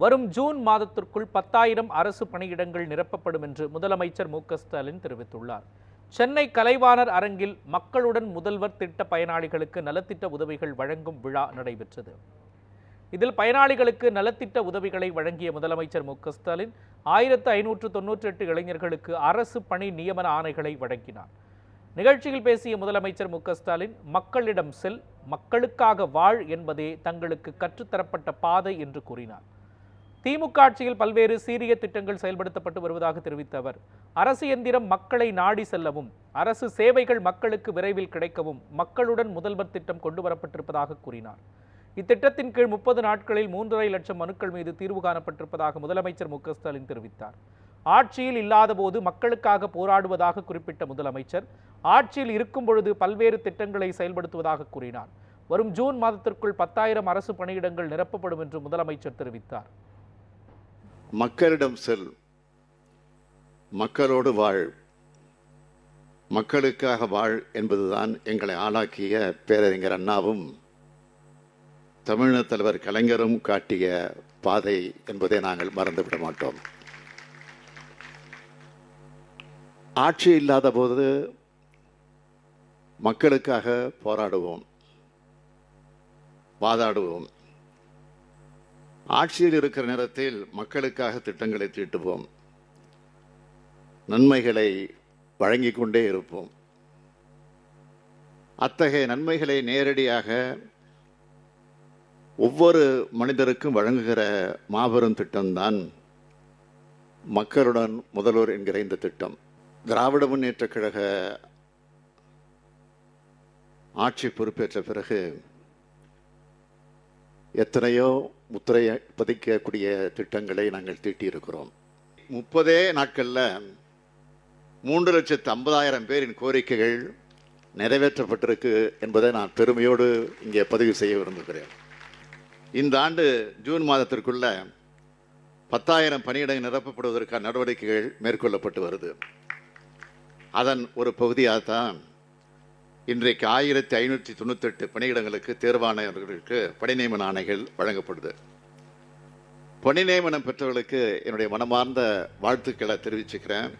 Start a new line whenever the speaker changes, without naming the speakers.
வரும் ஜூன் மாதத்திற்குள் பத்தாயிரம் அரசு பணியிடங்கள் நிரப்பப்படும் என்று முதலமைச்சர் மு ஸ்டாலின் தெரிவித்துள்ளார். சென்னை கலைவாணர் அரங்கில் மக்களுடன் முதல்வர் திட்ட பயனாளிகளுக்கு நலத்திட்ட உதவிகள் வழங்கும் விழா நடைபெற்றது. இதில் பயனாளிகளுக்கு நலத்திட்ட உதவிகளை வழங்கிய முதலமைச்சர் மு ஸ்டாலின் ஆயிரத்து ஐநூற்று தொன்னூற்றி எட்டு இளைஞர்களுக்கு அரசு பணி நியமன ஆணைகளை வழங்கினார். நிகழ்ச்சியில் பேசிய முதலமைச்சர் மு ஸ்டாலின் மக்களிடம் செல் மக்களுக்காக வாழ் என்பதே தங்களுக்கு கற்றுத்தரப்பட்ட பாதை என்று கூறினார். திமுக ஆட்சியில் பல்வேறு சீரிய திட்டங்கள் செயல்படுத்தப்பட்டு வருவதாக தெரிவித்த அவர் அரசு எந்திரம் மக்களை நாடி செல்லவும் அரசு சேவைகள் மக்களுக்கு விரைவில் கிடைக்கவும் மக்களுடன் முதல்வர் திட்டம் கொண்டு வரப்பட்டிருப்பதாக கூறினார். இத்திட்டத்தின் கீழ் முப்பது நாட்களில் மூன்றரை லட்சம் மனுக்கள் மீது தீர்வு காணப்பட்டிருப்பதாக முதலமைச்சர் மு. ஸ்டாலின் தெரிவித்தார். ஆட்சியில் இல்லாதபோது மக்களுக்காக போராடுவதாக குறிப்பிட்ட முதலமைச்சர் ஆட்சியில் இருக்கும் பொழுது பல்வேறு திட்டங்களை செயல்படுத்துவதாக கூறினார். வரும் ஜூன் மாதத்திற்குள் பத்தாயிரம் அரசு பணியிடங்கள் நிரப்பப்படும் என்று முதலமைச்சர் தெரிவித்தார்.
மக்களிடம் செல். மக்களோடு வாழ். மக்களுக்காக வாழ் என்பதுதான் எங்களை ஆளாக்கிய பேரறிஞர் அண்ணாவும் தமிழக தலைவர் கலைஞரும் காட்டிய பாதை என்பதை நாங்கள் மறந்துவிட மாட்டோம். ஆட்சி இல்லாத போது மக்களுக்காக போராடுவோம். வாதாடுவோம். ஆட்சியில் இருக்கிற நேரத்தில் மக்களுக்காக திட்டங்களை தீட்டுவோம். நன்மைகளை வழங்கிக் கொண்டே இருப்போம். அத்தகைய நன்மைகளை நேரடியாக ஒவ்வொரு மனிதருக்கும் வழங்குகிற மாபெரும் திட்டம்தான் மக்களுடன் முதல்வர் என்கிற இந்த திட்டம். திராவிட முன்னேற்ற கழக ஆட்சி பொறுப்பேற்ற பிறகு எத்தனையோ முத்திரை பதிக்கக்கூடிய திட்டங்களை நாங்கள் தீட்டியிருக்கிறோம். முப்பதே நாட்களில் மூன்று லட்சத்து ஐம்பதாயிரம் பேரின் கோரிக்கைகள் நிறைவேற்றப்பட்டிருக்கு என்பதை நான் பெருமையோடு இங்கே பதிவு செய்ய விரும்புகிறேன். இந்த ஆண்டு ஜூன் மாதத்திற்குள்ள பத்தாயிரம் பணியிடங்கள் நிரப்பப்படுவதற்கான நடவடிக்கைகள் மேற்கொள்ளப்பட்டு வருது. அதன் ஒரு பகுதியாகத்தான் இன்றைக்கு ஆயிரத்தி ஐநூற்றி தொண்ணூத்தெட்டு பணியிடங்களுக்கு தேர்வானவர்களுக்கு பணி நியமன ஆணைகள் வழங்கப்படுது. பணி நியமனம் பெற்றவர்களுக்கு என்னுடைய மனமார்ந்த வாழ்த்துக்களை தெரிவிச்சுக்கிறேன்.